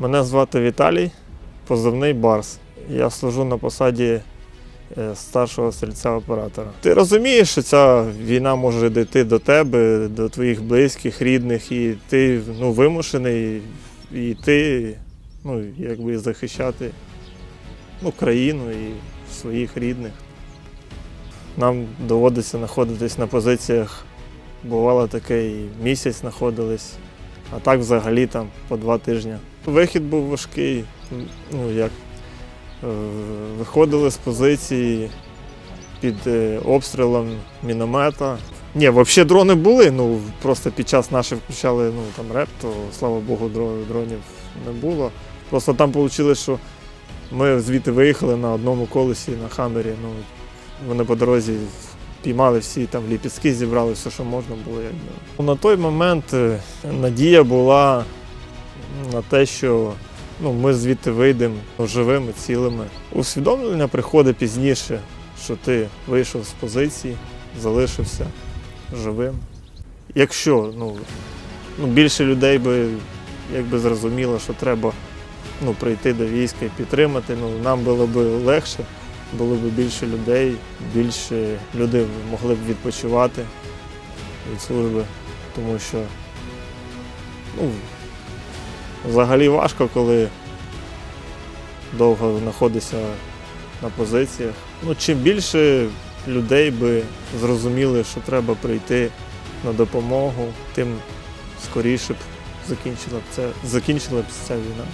Мене звати Віталій, позивний Барс. Я служу на посаді е, старшого стрільця оператора. Ти розумієш, що ця війна може дійти до тебе, до твоїх близьких, рідних, і ти ну, вимушений йти, ну, якби захищати ну, і своїх рідних. Нам доводиться знаходитись на позиціях. Бувало таке, і місяць знаходились, а так взагалі там по два тижні. Вихід був важкий. Ну, як е, виходили з позиції під е, обстрілом міномета. Ні, взагалі дрони були, ну просто під час наших включали ну, там реп, то слава Богу, дронів не було. Просто там вийшло, що ми звідти виїхали на одному колесі на Хаммері. Ну, вони по дорозі піймали всі там ліпістки, зібрали все, що можна було. Якби. На той момент е, надія була на те, що ну, ми звідти вийдемо живими, цілими. Усвідомлення приходить пізніше, що ти вийшов з позиції, залишився живим. Якщо ну, ну, більше людей би якби зрозуміло, що треба ну, прийти до війська і підтримати, ну, нам було б легше, було б більше людей, більше люди могли б відпочивати від служби, тому що ну, взагалі важко, коли довго знаходишся на позиціях. Ну, чим більше людей би зрозуміли, що треба прийти на допомогу, тим скоріше б закінчила б це, закінчила б ця війна.